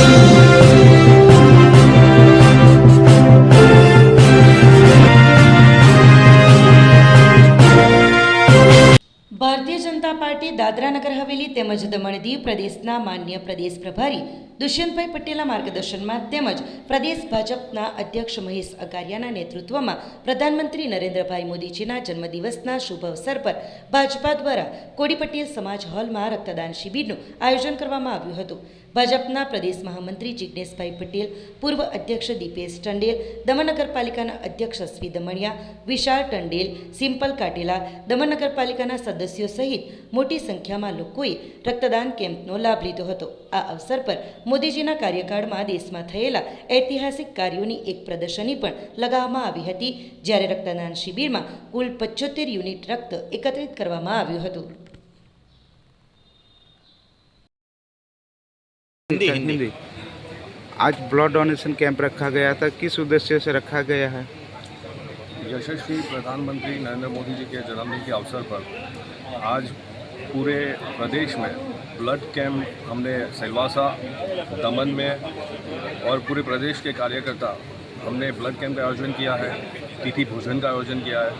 Thank you. ભારતીય દાદરા નગર હવેલી તેમજ દમણ દીવ પ્રદેશના માન્ય પ્રદેશ પ્રભારી દુષ્યંતભાઈ પટેલના માર્ગદર્શનમાં તેમજ પ્રદેશ ભાજપના અધ્યક્ષ મહેશ અકારિયાના નેતૃત્વમાં પ્રધાનમંત્રી નરેન્દ્રભાઈ મોદીજીના જન્મદિવસના શુભ અવસર પર ભાજપા દ્વારા કોડી પટેલ સમાજ હોલમાં રક્તદાન શિબિરનું આયોજન કરવામાં આવ્યું હતું. ભાજપના પ્રદેશ મહામંત્રી જિજ્ઞેશભાઈ પટેલ, પૂર્વ અધ્યક્ષ દીપેશ ટંડેલ, દમણ નગરપાલિકાના અધ્યક્ષ અશ્વી દમણિયા, વિશાળ ટંડેલ, સિમ્પલ કાટેલા, દમણ નગરપાલિકાના સદસ્યો સહિત મોટી સંખ્યામાં લોકોએ રક્તદાન કેમ્પનો લાભ લીધો હતો આ અવસર પર મોદીજીના કાર્યકાળમાં દેશમાં થયેલા ઐતિહાસિક કાર્યોની એક પ્રદર્શની પણ લગાવવામાં આવી હતી જ્યારે રક્તદાન શિબિરમાં કુલ પચોતેર યુનિટ રક્ત એકત્રિત કરવામાં આવ્યું હતું हिंदी हिंदी आज ब्लड डोनेशन कैंप रखा गया था किस उद्देश्य से रखा गया है यशस्वी प्रधानमंत्री नरेंद्र मोदी जी के जन्मदिन के अवसर पर आज पूरे प्रदेश में ब्लड कैंप हमने सिलवासा दमन में और पूरे प्रदेश के कार्यकर्ता हमने ब्लड कैंप का आयोजन किया है तिथि भोजन का आयोजन किया है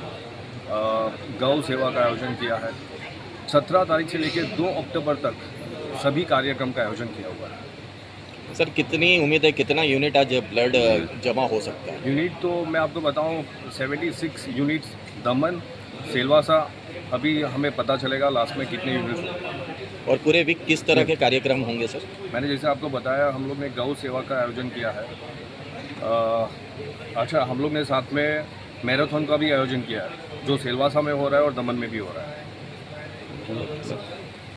गौ सेवा का आयोजन किया है। सत्रह तारीख से लेकर दो अक्टूबर तक सभी कार्यक्रम का आयोजन किया हुआ है। सर कितनी उम्मीद है कितना यूनिट आज ब्लड जमा हो सकता है? यूनिट तो मैं आपको बताऊँ 76 यूनिट्स दमन सेलवासा अभी हमें पता चलेगा लास्ट में कितने यूनिट और पूरे वीक किस तरह के कार्यक्रम होंगे सर? मैंने जैसे आपको बताया हम लोग ने गौ सेवा का आयोजन किया है। आ, अच्छा हम लोग ने साथ में मैराथन का भी आयोजन किया है जो सेलवासा में हो रहा है और दमन में भी हो रहा है।